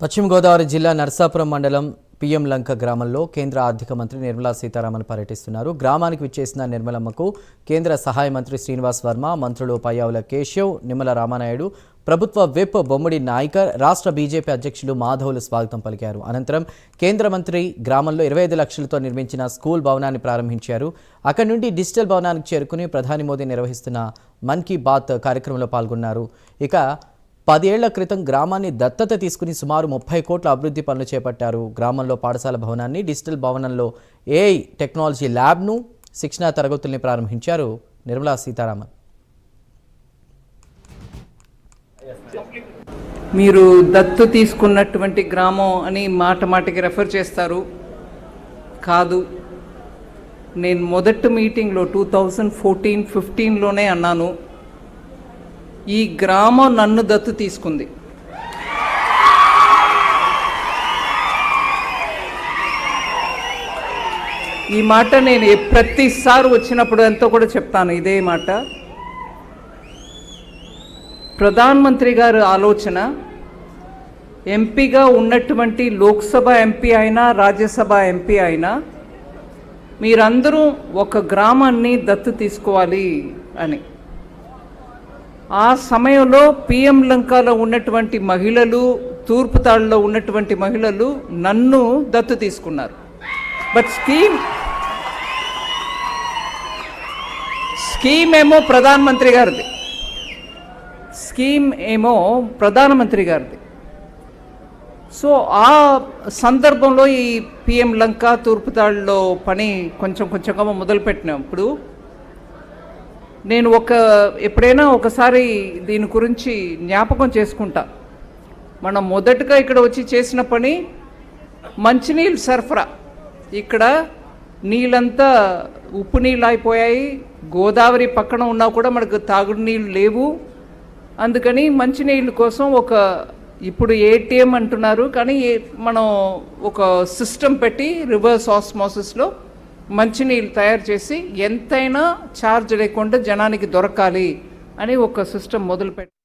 పశ్చిమ గోదావరి జిల్లా నర్సాపురం మండలం పిఎం లంక గ్రామంలో కేంద్ర ఆర్థిక మంత్రి నిర్మలా సీతారామన్ పర్యటిస్తున్నారు. గ్రామానికి విచ్చేసిన నిర్మలమ్మకు కేంద్ర సహాయ మంత్రి శ్రీనివాస్ వర్మ మంత్రులు పయ్యావుల కేశవ్ నిమ్మల రామానాయుడు ప్రభుత్వ విప్ బొమ్మడి నాయకర్ రాష్ట్ర బీజేపీ అధ్యక్షులు మాధవులు స్వాగతం పలికారు. అనంతరం కేంద్ర మంత్రి గ్రామంలో ఇరవై ఐదు లక్షలతో నిర్మించిన స్కూల్ భవనాన్ని ప్రారంభించారు. అక్కడి నుండి డిజిటల్ భవనానికి చేరుకుని ప్రధాని మోదీ నిర్వహిస్తున్న మన్ కీ బాత్ కార్యక్రమంలో పాల్గొన్నారు. ఇక పదేళ్ళ క్రితం గ్రామాన్ని దత్తత తీసుకుని సుమారు ముప్పై కోట్ల అభివృద్ధి పనులు చేపట్టారు. గ్రామంలో పాఠశాల భవనాన్ని డిజిటల్ భవనంలో ఏఐ టెక్నాలజీ ల్యాబ్ను శిక్షణా తరగతుల్ని ప్రారంభించారు నిర్మలా సీతారామన్. మీరు దత్తు తీసుకున్నటువంటి గ్రామం అని మాట మాటకి రెఫర్ చేస్తారు. కాదు నేను మొదటి మీటింగ్లో టూ థౌజండ్ ఫోర్టీన్ ఫిఫ్టీన్లోనే అన్నాను. ఈ గ్రామం నన్ను దత్తు తీసుకుంది. ఈ మాట నేను ప్రతిసారి వచ్చినప్పుడు ఎంతో కూడా చెప్తాను. ఇదే మాట. ప్రధానమంత్రి గారు గారి ఆలోచన ఎంపీగా ఉన్నటువంటి లోక్సభ ఎంపీ అయినా రాజ్యసభ ఎంపీ అయినా మీరందరూ ఒక గ్రామాన్ని దత్తు తీసుకోవాలి అని. ఆ సమయంలో పిఎం లంకాలో ఉన్నటువంటి మహిళలు తూర్పు తాళ్ళలో ఉన్నటువంటి మహిళలు నన్ను దత్తు తీసుకున్నారు. బట్ స్కీమ్ స్కీమ్ ఏమో ప్రధానమంత్రి గారిది. స్కీమ్ ఏమో ప్రధానమంత్రి గారిది. సో ఆ సందర్భంలో ఈ పిఎం లంక తూర్పుతాళ్ళలో పని కొంచెం కొంచెంగా మొదలుపెట్టినప్పుడు నేను ఒక ఎప్పుడైనా ఒకసారి దీని గురించి జ్ఞాపకం చేసుకుంటా. మనం మొదటగా ఇక్కడ వచ్చి చేసిన పని మంచినీళ్ళు సరఫరా. ఇక్కడ నీళ్ళంతా ఉప్పు నీళ్ళు అయిపోయాయి గోదావరి పక్కన ఉన్నా కూడా మనకు తాగుడు నీళ్ళు లేవు. అందుకని మంచినీళ్ళ కోసం ఒక ఇప్పుడు ఏటీఎం అంటున్నారు కానీ ఏ- మనం ఒక సిస్టమ్ పెట్టి రివర్స్ ఆస్మోసిస్లో మంచినీళ్ళు తయారు చేసి ఎంతైనా ఛార్జ్ లేకుండా జనానికి దొరకాలి అని ఒక సిస్టమ్ మొదలుపెట్టి